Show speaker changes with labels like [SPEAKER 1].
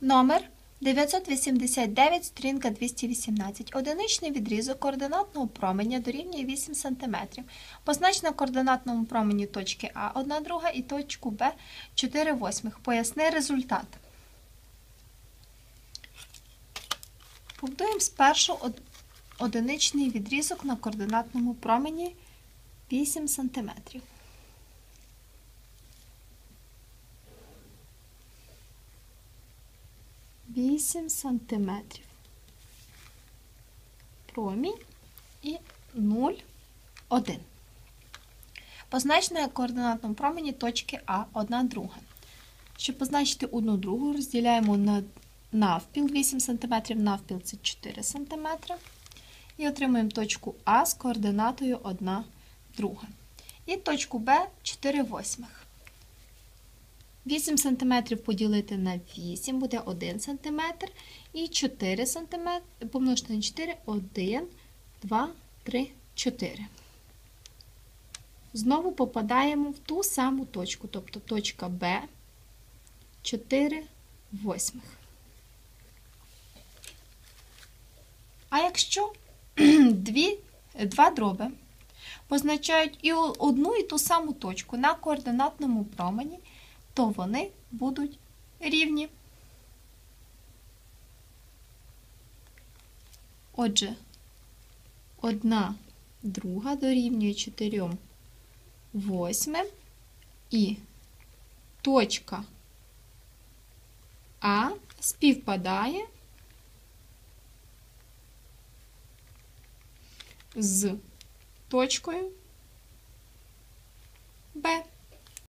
[SPEAKER 1] Номер 989, сторінка 218. Одиничний відрізок координатного променя дорівнює 8 см. Познач на координатному промені точки А 1 друга і точку Б 4 восьмих. Поясни результат. Побудуємо спершу одиничний відрізок на координатному промені 8 см. Вісім сантиметрів. Промінь і 0, 1. Познач на координатному промені точки А 1 друга. Щоб позначити одну другу, розділяємо на навпіл 8 см, навпіл це 4 см. І отримуємо точку А з координатою 1 друга. І точку Б 4 восьмих. 8 см поділити на 8 буде 1 см. І 4 см помножити на 4 1, 2, 3, 4. Знову попадаємо в ту саму точку, тобто точка Б 4 восьмих. А якщо дві, два дроби позначають і одну і ту саму точку на координатному промені, то вони будуть рівні. Отже, одна друга дорівнює 4 восьмим і точка А співпадає з точкою Б.